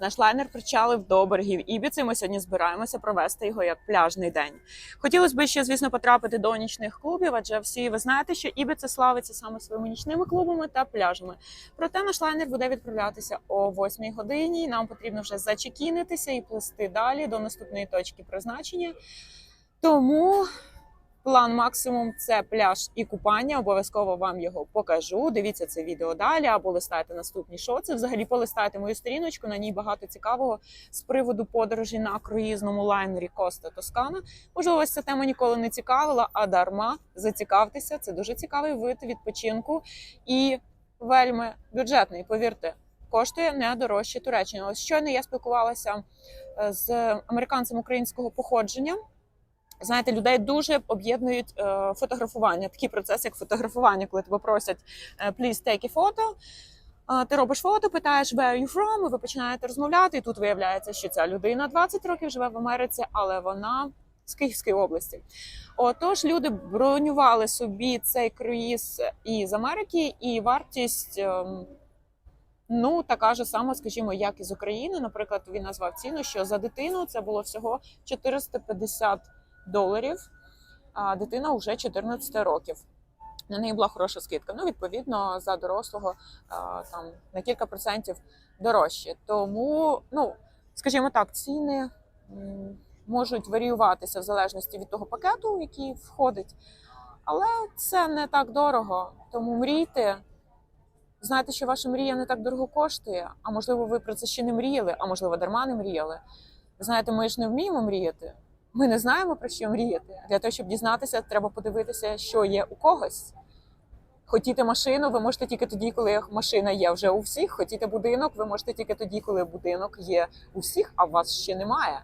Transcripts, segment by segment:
Наш лайнер причалив до берегів Ібіці. Ми сьогодні збираємося провести його як пляжний день. Хотілося б ще, звісно, потрапити до нічних клубів, адже всі ви знаєте, що Ібіца славиться саме своїми нічними клубами та пляжами. Проте наш лайнер буде відправлятися о 8 годині. Нам потрібно вже зачекінитися і плисти далі до наступної точки призначення. Тому план максимум це пляж і купання. Обов'язково вам його покажу. Дивіться це відео далі або листайте наступні шоци. Взагалі полистайте мою сторіночку. На ній багато цікавого з приводу подорожі на круїзному лайнері Коста Тоскана. Можливо, ця тема ніколи не цікавила, а дарма зацікавтеся. Це дуже цікавий вид відпочинку і вельми бюджетний. Повірте. Коштує не дорожче Туреччини. Ось щойно я спілкувалася е, з американцем українського походження. Знаєте, людей дуже об'єднують е, фотографування. Такий процес, як фотографування, коли тебе просять е, please take a photo. Ти робиш фото, питаєш where are you from, і ви починаєте розмовляти. І тут виявляється, що ця людина 20 років живе в Америці, але вона з Київської області. Отож, люди бронювали собі цей круїз із Америки, і вартість. ем, Ну, така ж сама, скажімо, як і з України. Наприклад, він назвав ціну, що за дитину це було всього 450 доларів, а дитина вже 14 років. На неї була хороша скидка. Ну, відповідно, за дорослого там на кілька процентів дорожче. Тому, ну, скажімо так, ціни можуть варіюватися в залежності від того пакету, який входить. Але це не так дорого. Тому мрійте. Знайте, що ваша мрія не так дорого коштує, а можливо, ви про це ще не мріяли, а можливо, дарма не мріяли. Знаєте, ми ж не вміємо мріяти. Ми не знаємо про що мріяти. Для того, щоб дізнатися, треба подивитися, що є у когось. Хотіти машину, ви можете тільки тоді, коли машина є вже у всіх. Хотіти будинок, ви можете тільки тоді, коли будинок є у всіх, а у вас ще немає.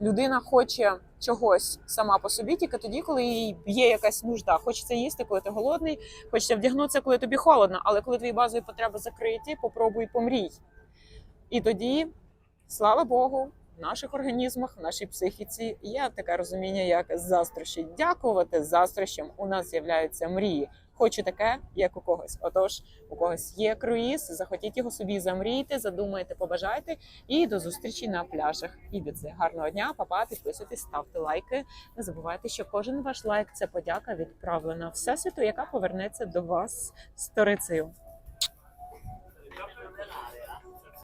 Людина хоче чогось сама по собі, тільки тоді, коли їй є якась нужда. Хочеться їсти, коли ти голодний, хочеться вдягнутися, коли тобі холодно. Але коли твої базові потреби закриті, попробуй помрій. І тоді, слава Богу, наших організмах, в нашій психіці є таке розуміння, як заздрощі. Дякувати заздрощам у нас з'являються мрії. Хочу таке, як у когось. Отож, у когось є круїз, захотіть його собі замрійте, задумайте, побажайте. І до зустрічі на пляжах Ібіци. Гарного дня, папа, підписуйтесь, ставте лайки. Не забувайте, що кожен ваш лайк це подяка відправлена всесвіту, яка повернеться до вас сторицею.